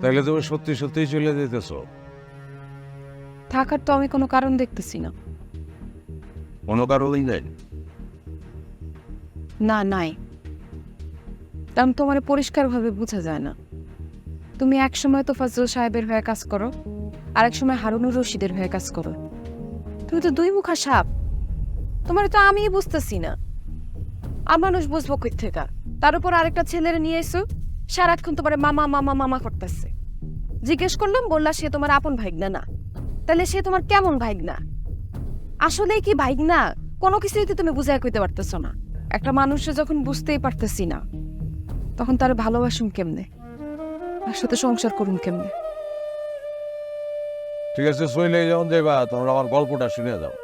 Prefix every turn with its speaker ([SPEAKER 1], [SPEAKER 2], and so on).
[SPEAKER 1] তাহলে তুমি সত্যি সত্যিই চলে যেতেছ।
[SPEAKER 2] থাকার তো আমি কোনো কারণ দেখতেছি না।
[SPEAKER 1] কোনো কারণেই নেই?
[SPEAKER 2] না নাই। কারণ তোমার পরিষ্কারভাবে বোঝা যায় না। তুমি এক সময় তো ফজল সাহেবের হয়ে কাজ করো আর এক সময় হারুনুর রশিদের হয়ে কাজ করো। তুমি তো দুই মুখা সাপ। তোমার তো আমিই বুঝতেছি না। আর মানুষ বুঝব কই থেকে? তার উপর আরেকটা ছেলের নিয়ে এসো সারাক্ষণ তোমার মামা মামা মামা করতেছে। জিজ্ঞেস করলাম, বললা সে তোমার আপন ভাইগনা না। তাহলে সে তোমার কেমন ভাইগনা? আসলেই কি ভাইগনা? কোনো কিছুই তুমি বুঝায় কইতে পারতেছো না। একটা মানুষে যখন বুঝতেই পারতেছি না, তখন তার ভালোবাসুম কেমনে? তার সাথে সংসার করুন কেমনে?
[SPEAKER 1] ঠিক আছে চলে যখন যাইবা তোমরা আমার গল্পটা শুনে যাও।